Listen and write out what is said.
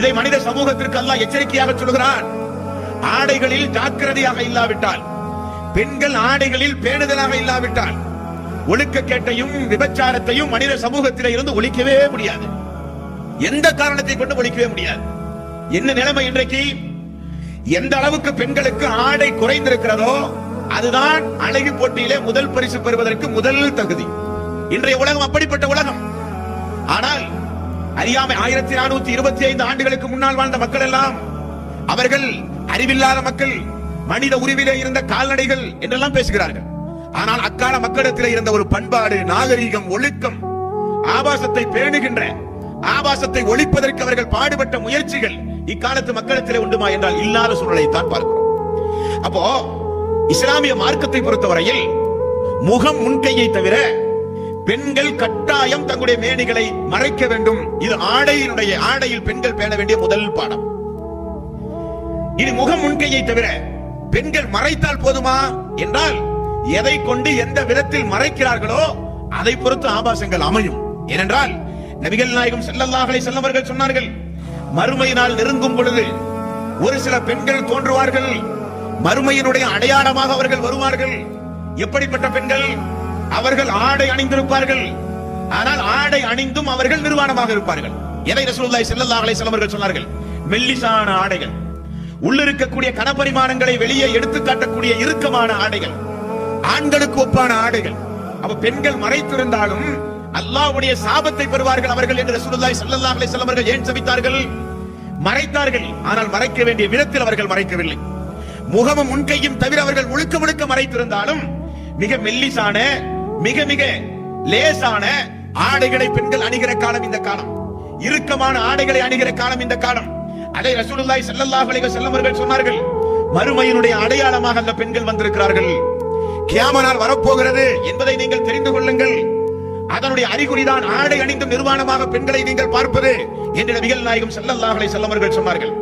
இதை மனித சமூகத்திற்கு அல்லாஹ் எச்சரிக்கையாக சொல்கிறான் ஆடைகளில் ஜாக்கிரதையாக இல்லாவிட்டால் பெண்கள் ஆடைகளில் பேணுதலாக இல்லாவிட்டால் ஒழுக்க கேட்டையும் விபச்சாரத்தையும் மனித சமூகத்தில இருந்து ஒழிக்கவே முடியாது. எந்த காரணத்தை கொண்டு ஒழிக்கவே முடியாது. என்ன நிலைமை இன்றைக்கு? எந்த அளவுக்கு பெண்களுக்கு ஆடை குறைந்திருக்கிறதோ அதுதான் அழகு போட்டியிலே முதல் பரிசு பெறுவதற்கு முதல் தகுதி. இன்றைய உலகம் அப்படிப்பட்ட உலகம். ஆனால் அறியாமை ஆயிரத்தி நானூத்தி இருபத்தி ஐந்து ஆண்டுகளுக்கு முன்னால் வாழ்ந்த மக்கள் எல்லாம் அவர்கள் அறிவில்லாத மக்கள் மனித உருவிலே இருந்த கால்நடைகள் என்றெல்லாம் பேசுகிறார்கள். ஆனால் அக்கால மக்களிடத்தில் இருந்த ஒரு பண்பாடு நாகரீகம் ஒழுக்கம் ஆபாசத்தை பேணுகின்ற ஆபாசத்தை ஒழிப்பதற்கு அவர்கள் பாடுபட்ட முயற்சிகள் இக்காலத்து மக்களிடத்திலே உண்டுமா என்றால் இல்லாத சூழலை தான் பார்க்கிறோம். அப்போ இஸ்லாமிய மார்க்கத்தை பொறுத்தவரையில் முகம் முன்கையை தவிர பெண்கள் கட்டாயம் தங்களுடைய மேனிகளை மறைக்க வேண்டும். இது ஆடையினுடைய ஆடையில் பெண்கள் பேண வேண்டிய முதல் பாடம். இது முகம் முன்கையை தவிர பெண்கள் மறைத்தால் போதுமா? என்றால் எதை கொண்டு எந்த விதத்தில் மறைக்கிறார்களோ அதை பொறுத்து ஆபாசங்கள் அமையும். ஏனென்றால் நபிகள் நாயகம் ஸல்லல்லாஹு செல்லவர்கள் சொன்னார்கள் மறுமையினால் நெருங்கும் பொழுது ஒரு சில பெண்கள் தோன்றுவார்கள். மறுமையினுடைய அடையாளமாக அவர்கள் வருவார்கள். எப்படிப்பட்ட பெண்கள்? அவர்கள் ஆடை அணிந்திருப்பார்கள். ஆனால் ஆடை அணிந்தும் அவர்கள் நிர்வாணமாக இருப்பார்கள். எதை ரசூலுல்லாஹி ஸல்லல்லாஹு அலைஹி வஸல்லம் அவர்கள் சொன்னார்கள்? மெல்லிசான ஆடைகள். உள்ளிருக்கக்கூடிய கனபரிமாணங்களை வெளியே எடுத்து காட்டக்கூடிய இறுக்கமான ஆடைகள். ஆண்களுக்கு ஒப்பான ஆடைகள். அப்ப பெண்கள் மறைத்திருந்தாலும் அல்லாஹ்வுடைய சாபத்தை பெறுவார்கள் அவர்கள் என்று ரசூலுல்லாஹி ஸல்லல்லாஹு அலைஹி வஸல்லம் அவர்கள் ஏன் சபித்தார்கள்? மறைத்தார்கள். ஆனால் மறைக்க வேண்டிய விதத்தில் அவர்கள் மறைக்கவில்லை. முகமும் முன்கையும் தவிர அவர்கள் முழுக்க முழுக்க மறைத்திருந்தாலும் மிக மெல்லிசான மிக மிக லேசான ஆடைகளை பெண்கள் அணிகிற காலம் இந்த காலம். இறுக்கமான ஆடைகளை அணிகிற காலம் இந்த காலம். அதை ரசூலுல்லாஹி ஸல்லல்லாஹு அலைஹி வஸல்லம் அவர்கள் சொன்னார்கள். மறுமையினுடைய அடையாளமாக அந்த பெண்கள் வந்திருக்கிறார்கள். கியாமனால் வரப்போகிறது என்பதை நீங்கள் தெரிந்து கொள்ளுங்கள். அதனுடைய அறிகுறிதான் ஆடை அணிந்தும் நிர்வாணமாக பெண்களை நீங்கள் பார்ப்பது என்று நபிகள் நாயகம் ஸல்லல்லாஹு அலைஹி அவர்கள் சொன்னார்கள்.